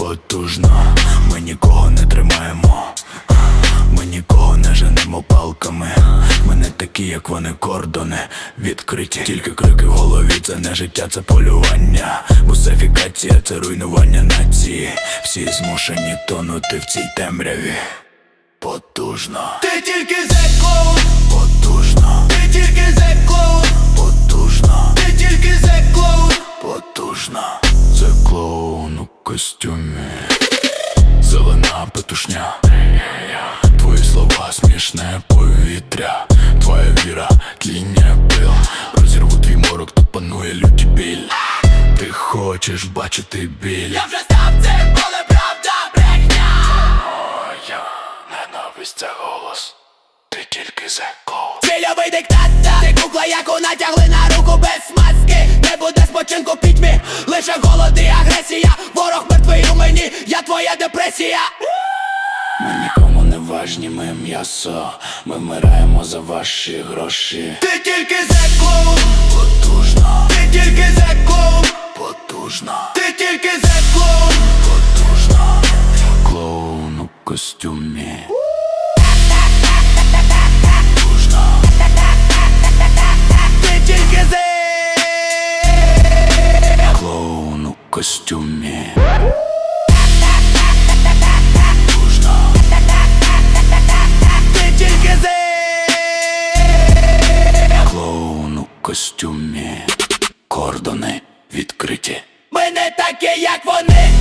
потужно, ми нікого не тримаємо, ми нікого не женемо палками. Ми не такі, як вони, кордони відкриті. Тільки крики в голові, це не життя, це полювання. Бусифікація, це руйнування нації. Всі змушені тонути в цій темряві. Потужно. Ти тільки зеколи. Костюмі. Зелена петушня. Твої слова смішне повітря. Твоя віра тління пил. Розірву твій морок, тут панує люті біль. Ти хочеш бачити біль. Я вже став це поле правда брехня. Моя ненависть це голос. Ти тільки зеков. Цільовий диктатор Ти кукла, яку натягли на руку агресія Ворог мертвий у мені, я твоя депресія Ми нікому не важні, ми м'ясо. Ми вмираємо за ваші гроші. Ти тільки зеклоун, Потужно, ти тільки зеклоун, потужно, ти тільки зеклоун потужно. Клоун у костюмі. Костюмі. Ти тільки клоун у костюмі. Кордони відкриті. Ми не такі, як вони